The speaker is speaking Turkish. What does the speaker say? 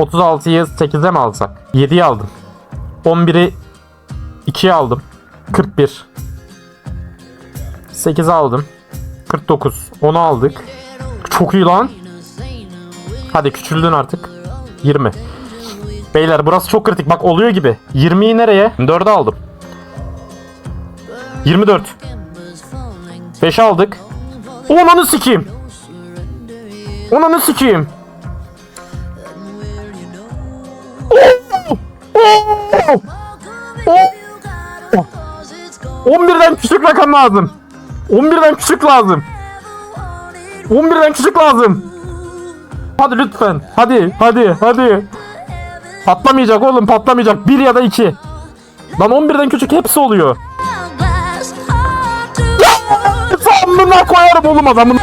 36'yı 8'e mi alsak? 7'yi aldım. 11'i 2'ye aldım. 41. 8'e aldım. 49. 10'u aldık. Çok iyi lan. Hadi küçüldün artık. 20. Beyler burası çok kritik. Bak oluyor gibi. 20'yi nereye? 4'e aldım. 24. 5'e aldık. Onanı sikeyim. Onanı sikeyim. Oo! Oo! 11'den küçük rakam lazım. 11'den küçük lazım. 11'den küçük lazım. Hadi lütfen. Hadi, hadi, hadi. Patlamayacak oğlum, patlamayacak. 1 ya da 2. Lan 11'den küçük hepsi oluyor. Sanlığına koyarım oğlum adamın.